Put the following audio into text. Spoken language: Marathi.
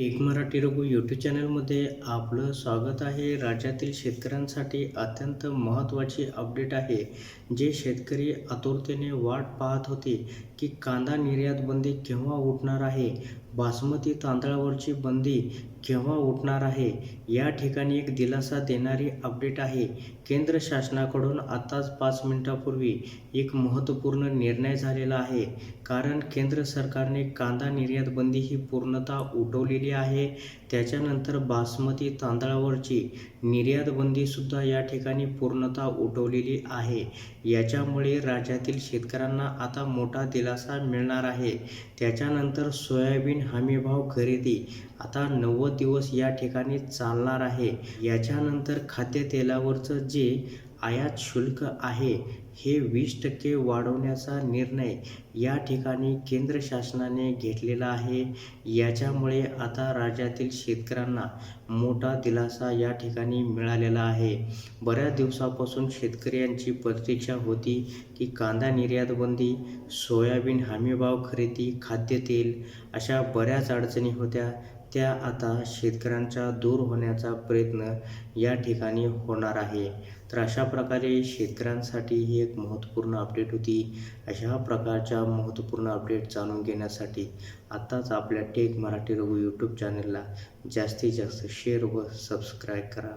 एक मराठी रघु यूट्यूब चॅनलमध्ये आपलं स्वागत आहे. राज्यातील शेतकऱ्यांसाठी अत्यंत महत्त्वाची अपडेट आहे. जे शेतकरी आतुरतेने वाट पाहत होते की कांदा निर्यात बंदी केव्हा उठणार आहे? बासमती तांदळावरची बंदी केव्हा उठणार आहे? या ठिकाणी एक दिलासा देणारी अपडेट आहे. केंद्र शासनाकडून आताच पाच मिनिटापूर्वी एक महत्त्वपूर्ण निर्णय झालेला आहे. कारण केंद्र सरकारने कांदा निर्यात बंदी ही पूर्णतः उठवलेली आहे. त्याच्यानंतर बासमती तांदळावरची निर्यात बंदीसुद्धा या ठिकाणी पूर्णतः उठवलेली आहे. याच्यामुळे राज्यातील शेतकऱ्यांना आता मोठा दिलासा मिळणार आहे. त्याच्यानंतर सोयाबीन हमीभाव खरेदी. आता नव्वद दिवस या ठिकाणी चालणार आहे. याच्यानंतर खाद्यतेलावरचं जे आयात शुल्क आहे हे वीस टक्के वाढवण्याचा निर्णय या ठिकाणी केंद्र शासनाने घेतलेला आहे. याच्यामुळे आता राज्यातील शेतकऱ्यांना मोठा दिलासा या ठिकाणी मिळालेला आहे. बऱ्याच दिवसापासून शेतकऱ्यांची प्रतीक्षा होती की कांदा निर्यातबंदी सोयाबीन हमीभाव खरेदी खाद्यतेल अशा बऱ्याच अडचणी होत्या. त्या आता शेतकऱ्यांच्या दूर होण्याचा प्रयत्न या ठिकाणी होणार आहे. तर अशा प्रकारे शेतकऱ्यांसाठी ही एक महत्त्वपूर्ण अपडेट होती. अशा प्रकारच्या महत्त्वपूर्ण अपडेट जाणून घेण्यासाठी आत्ताच आपल्या टेक मराठी रघु यूट्यूब चॅनलला जास्तीत जास्त शेअर व सबस्क्राईब करा.